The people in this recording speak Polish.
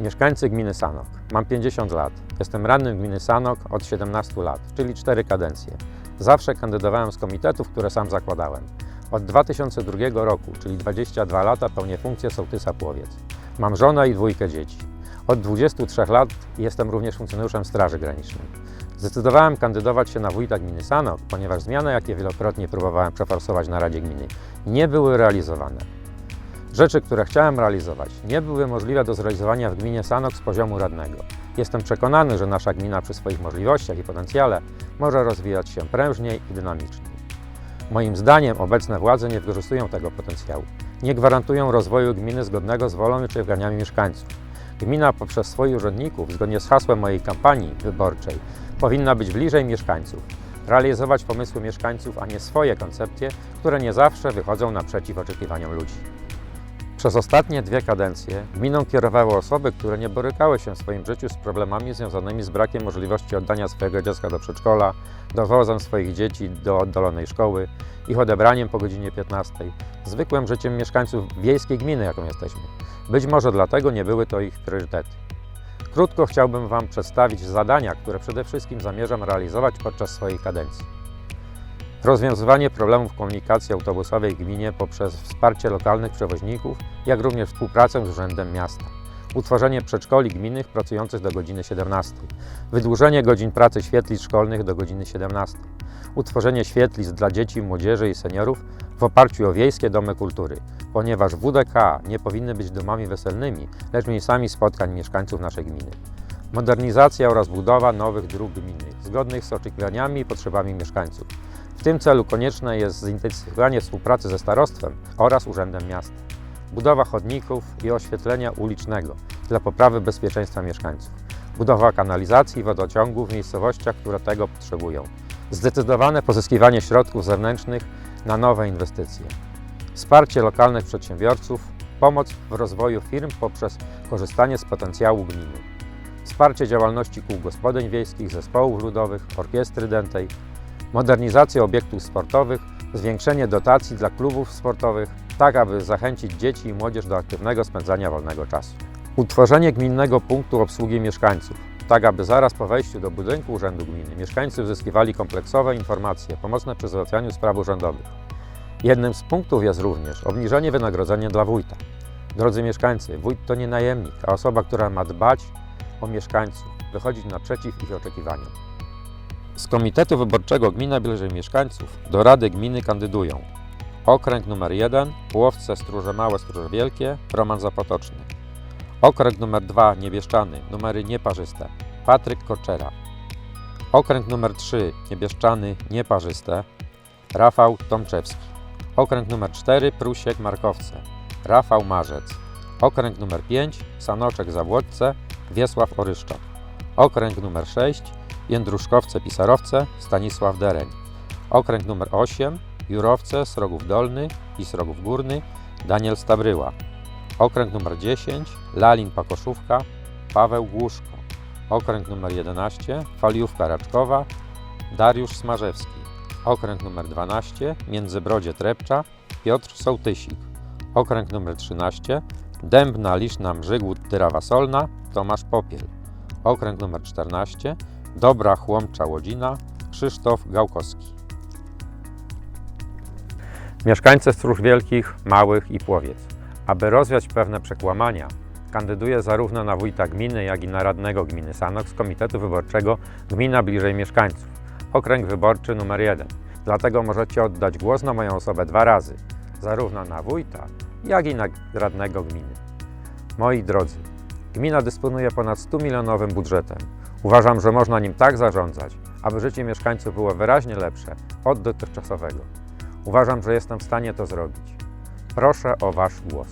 Mieszkańcy gminy Sanok. Mam 50 lat. Jestem radnym gminy Sanok od 17 lat, czyli 4 kadencje. Zawsze kandydowałem z komitetów, które sam zakładałem. Od 2002 roku, czyli 22 lata, pełnię funkcję sołtysa Płowiec. Mam żonę i dwójkę dzieci. Od 23 lat jestem również funkcjonariuszem Straży Granicznej. Zdecydowałem kandydować się na wójta gminy Sanok, ponieważ zmiany, jakie wielokrotnie próbowałem przeforsować na Radzie Gminy, nie były realizowane. Rzeczy, które chciałem realizować, nie były możliwe do zrealizowania w gminie Sanok z poziomu radnego. Jestem przekonany, że nasza gmina przy swoich możliwościach i potencjale może rozwijać się prężniej i dynamiczniej. Moim zdaniem obecne władze nie wykorzystują tego potencjału. Nie gwarantują rozwoju gminy zgodnego z wolą i oczekiwaniami mieszkańców. Gmina poprzez swoich urzędników, zgodnie z hasłem mojej kampanii wyborczej, powinna być bliżej mieszkańców, realizować pomysły mieszkańców, a nie swoje koncepcje, które nie zawsze wychodzą naprzeciw oczekiwaniom ludzi. Przez ostatnie dwie kadencje gminą kierowały osoby, które nie borykały się w swoim życiu z problemami związanymi z brakiem możliwości oddania swojego dziecka do przedszkola, dowozem swoich dzieci do oddalonej szkoły, ich odebraniem po godzinie 15, zwykłym życiem mieszkańców wiejskiej gminy, jaką jesteśmy. Być może dlatego nie były to ich priorytety. Krótko chciałbym Wam przedstawić zadania, które przede wszystkim zamierzam realizować podczas swojej kadencji. Rozwiązywanie problemów komunikacji autobusowej w gminie poprzez wsparcie lokalnych przewoźników, jak również współpracę z Urzędem Miasta. Utworzenie przedszkoli gminnych pracujących do godziny 17. Wydłużenie godzin pracy świetlic szkolnych do godziny 17. Utworzenie świetlic dla dzieci, młodzieży i seniorów w oparciu o wiejskie domy kultury, ponieważ WDK nie powinny być domami weselnymi, lecz miejscami spotkań mieszkańców naszej gminy. Modernizacja oraz budowa nowych dróg gminnych, zgodnych z oczekiwaniami i potrzebami mieszkańców. W tym celu konieczne jest zintensyfikowanie współpracy ze starostwem oraz Urzędem Miasta. Budowa chodników i oświetlenia ulicznego dla poprawy bezpieczeństwa mieszkańców. Budowa kanalizacji i wodociągów w miejscowościach, które tego potrzebują. Zdecydowane pozyskiwanie środków zewnętrznych na nowe inwestycje. Wsparcie lokalnych przedsiębiorców, pomoc w rozwoju firm poprzez korzystanie z potencjału gminy. Wsparcie działalności kół gospodyń wiejskich, zespołów ludowych, orkiestry dętej, modernizacja obiektów sportowych, zwiększenie dotacji dla klubów sportowych, tak aby zachęcić dzieci i młodzież do aktywnego spędzania wolnego czasu. Utworzenie gminnego punktu obsługi mieszkańców, tak aby zaraz po wejściu do budynku Urzędu Gminy mieszkańcy uzyskiwali kompleksowe informacje pomocne przy załatwianiu spraw urzędowych. Jednym z punktów jest również obniżenie wynagrodzenia dla wójta. Drodzy mieszkańcy, wójt to nie najemnik, a osoba, która ma dbać o mieszkańców, wychodzić naprzeciw ich oczekiwaniom. Z Komitetu Wyborczego Gmina Bliżej Mieszkańców do Rady Gminy kandydują. Okręg numer 1 Płowce Stróże Małe, Stróże Wielkie Roman Zapotoczny. Okręg numer 2 Niebieszczany Numery nieparzyste Patryk Koczera. Okręg numer 3 Niebieszczany Nieparzyste Rafał Tomczewski. Okręg numer 4 Prusiek Markowce Rafał Marzec. Okręg numer 5 Sanoczek Zawłodce Wiesław Oryszczak. Okręg numer 6 Jędruszkowce Pisarowce Stanisław Dereń. Okręg numer 8 Jurowce Srogów Dolny i Srogów Górny Daniel Stabryła. Okręg numer 10 Lalin Pakoszówka Paweł Głuszko. Okręg numer 11 Faliówka Raczkowa Dariusz Smarzewski. Okręg numer 12 Międzybrodzie Trepcza Piotr Sołtysik. Okręg numer 13 Dębna Liszna Mrzygłód Tyrawa Solna Tomasz Popiel. Okręg numer 14 Dobra Chłomcza Łodzina, Krzysztof Gałkowski. Mieszkańcy Stróż Wielkich, Małych i Płowiec. Aby rozwiać pewne przekłamania, kandyduję zarówno na wójta gminy, jak i na radnego gminy Sanok z Komitetu Wyborczego Gmina Bliżej Mieszkańców, okręg wyborczy numer 1. Dlatego możecie oddać głos na moją osobę dwa razy, zarówno na wójta, jak i na radnego gminy. Moi drodzy, gmina dysponuje ponad 100 milionowym budżetem. Uważam, że można nim tak zarządzać, aby życie mieszkańców było wyraźnie lepsze od dotychczasowego. Uważam, że jestem w stanie to zrobić. Proszę o Wasz głos.